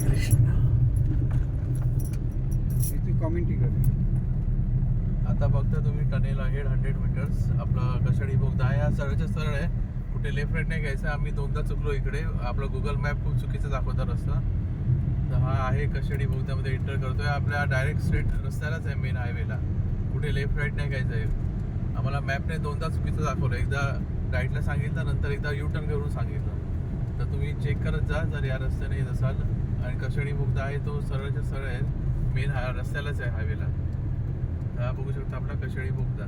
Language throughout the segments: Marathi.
कृष्ण. याची कॉमेंटी कर. आता बघता तुम्ही टनेल आहे हंड्रेड मीटर्स आपला कशाडी बोगदा आहे हा सरळच्या सरळ आहे. कुठे लेफ्ट राईट नाही घ्यायचं. आम्ही दोनदा चुकलो इकडे. आपला गुगल मॅप खूप चुकीचं दाखवता रस्ता. तर हा आहे कशाडी बोगद्यामध्ये एंटर करतोय. आपल्या डायरेक्ट स्ट्रेट रस्त्यालाच आहे मेन हायवेला कुठे लेफ्ट राईट नाही घ्यायचं आहे. आम्हाला मॅपने दोनदा चुकीचं दाखवलं. एकदा राईटला सांगितलं नंतर एकदा यू टर्न करून सांगितलं. तर तुम्ही चेक करत जा जर या रस्त्याने येत असाल. आणि कशाडी बोगदा आहे तो सरळच्या सरळ आहे मेन हा रस्त्यालाच आहे हायवेला हा बघू शकता आपला कशाडी बोगदा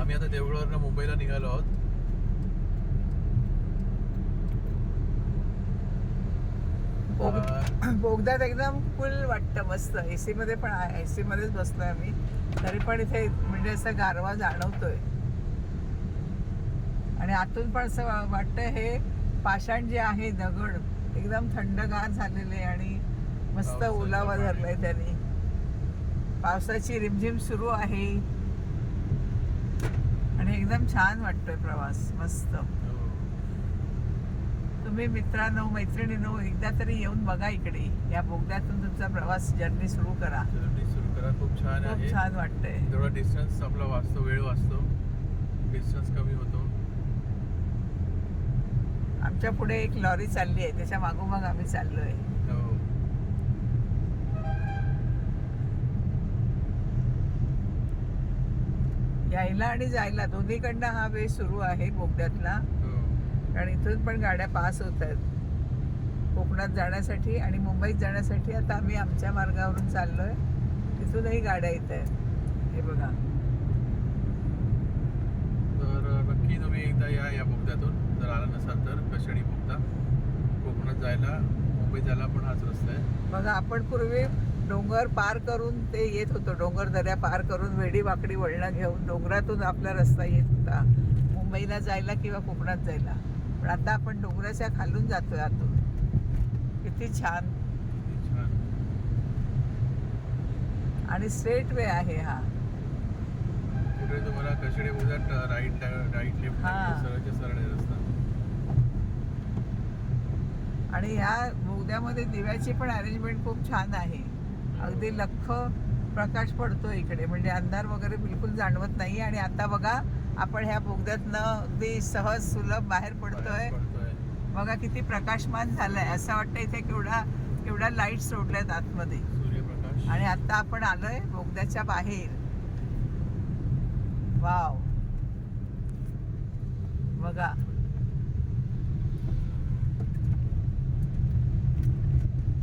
आम्ही आता देवळावरनं मुंबईला निघालो आहोत. बोगद्यात एकदम फुल वाटतं मस्त. एसी मध्ये पण एसी मध्येच बसलोय आम्ही. तरी पण इथे म्हणजे असं गारवा जाणवतोय. आणि आतून पण असं वाटतं हे पाषाण जे आहे दगड एकदम थंडगार झालेले आणि मस्त ओलावा. धरलाय त्यांनी. पावसाची रिमझिम सुरू आहे. आणि एकदम छान वाटतोय प्रवास. मस्त. हो. तुम्ही मित्रांनो मैत्रिणींनो एकदा तरी येऊन बघा इकडे. या बोगद्यातून तुमचा प्रवास जर्नी सुरू करा. जर्नी सुरू करा. खूप छान खूप आहे. छान वाटतंय. तेवढा डिस्टन्स आपला वाचतो वेळ वाचतो डिस्टन्स कमी होतो. आमच्या पुढे एक लॉरी चालली आहे. त्याच्या मागोमाग आम्ही चाललोय. हो. यायला आणि जायला दोन्हीकडनं हा वे सुरू आहे बोगद्यातला. कारण इथून पण गाड्या पास होत आहेत. कोकणात जाण्यासाठी आणि मुंबईत जाण्यासाठी आता आम्ही आमच्या मार्गावरून चाललोय. तिथूनही गाड्या येत आहेत. हे बघा. तर नक्की तुम्ही एकदा या या बोगद्यातून. जर आला नसाल तर कशाडी बोगदा? कोकणात जायला मुंबईत जायला पण हाच रस्ता आहे. बघा आपण पूर्वी डोंगर पार करून ते येत होतो. डोंगर दऱ्या पार करून वेडी वाकडी वळणं घेऊन डोंगरातून आपला रस्ता येत होता. मुंबईला जायला किंवा कोकणात जायला? पण आता आपण डोंगराच्या खालून जातोय आतून. किती छान. आणि स्ट्रेट वे आहे हा. पुढे तुम्हाला कशाडी बोगद्यात राईट राईट लेफ्ट. सरळच्या सरळ आहे रस्ता. आणि ह्या बोगद्यामध्ये दिव्याची पण अरेंजमेंट खूप छान आहे. अगदी लख प्रकाश पडतो इकडे. म्हणजे अंधार वगैरे बिलकुल जाणवत नाही. आणि आता बघा आपण ह्या बोगद्यातनं अगदी सहज सुलभ बाहेर पडतोय. बघा किती प्रकाशमान झालंय. असं वाटतं इथे केवढा केवढा लाइट सोडल्यात आतमध्ये. आणि आता आपण आलोय बोगद्याच्या बाहेर. वाव बघा.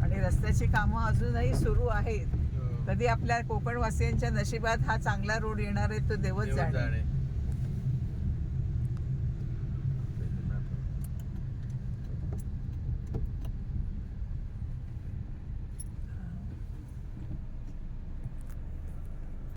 आणि रस्त्याची कामं अजूनही सुरू आहेत. हो. कधी आपल्या कोकणवासियांच्या नशिबात हा चांगला रोड येणार आहे तो देवच जाणे.